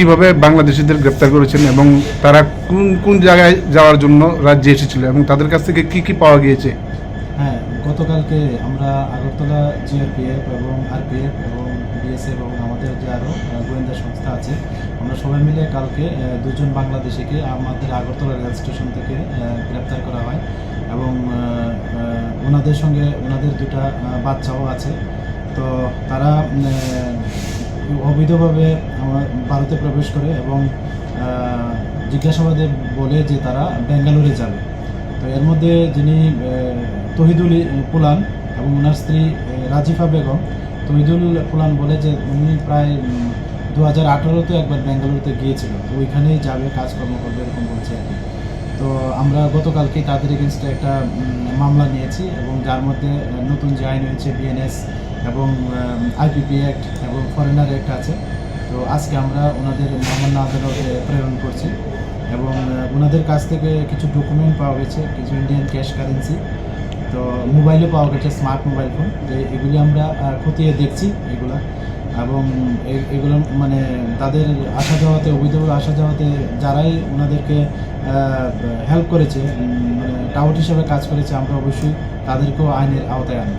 কীভাবে বাংলাদেশিদের গ্রেপ্তার করেছেন এবং তারা কোন কোন জায়গায় যাওয়ার জন্য রাজ্যে এসেছিল এবং তাদের কাছ থেকে কি কি পাওয়া গিয়েছে? হ্যাঁ গতকালকে আমরা আগরতলা জিআরপিএফ এবং আরপিএফ এবং বিএসএফ এবং আমাদের যে আরও গোয়েন্দা সংস্থা আছে, আমরা সবাই মিলে কালকে দুজন বাংলাদেশিকে আমাদের আগরতলা রেল স্টেশন থেকে গ্রেপ্তার করা হয় এবং ওনাদের সঙ্গে, ওনাদের দুটা বাচ্চাও আছে। তো তারা অবৈধভাবে আমার ভারতে প্রবেশ করে এবং জিজ্ঞাসাবাদে বলে যে তারা বেঙ্গালুরে যাবে। তো এর মধ্যে যিনি তহিদুল পুলান এবং ওনার স্ত্রী রাজিফা বেগম, তহিদুল পুলান বলে যে উনি প্রায় দু হাজার আঠারোতে একবার বেঙ্গালুরুতে গিয়েছিল। তো ওইখানেই যাবে, কাজকর্ম করবে, এরকম বলছে আর কি। তো আমরা গতকালকে তাদের এগেনস্টে একটা মামলা নিয়েছি এবং যার মধ্যে নতুন যে আইন হয়েছে বিএনএস এবং আইপিপি অ্যাক্ট এবং ফরেনার অ্যাক্ট আছে। তো আজকে আমরা ওনাদের মহামান্য আদালতে প্রেরণ করছি এবং ওনাদের কাছ থেকে কিছু ডকুমেন্ট পাওয়া গেছে, কিছু ইন্ডিয়ান ক্যাশ কারেন্সি তো মোবাইলও পাওয়া গেছে স্মার্ট মোবাইল ফোন তো এগুলি আমরা খতিয়ে দেখছি এগুলো। এবং এগুলো মানে তাদের আসা যাওয়াতে অবৈধভাবে আসা যাওয়াতে যারাই ওনাদেরকে হেল্প করেছে মানে টাউট হিসেবে কাজ করেছে, আমরা অবশ্যই তাদেরকেও আইনের আওতায় আনব।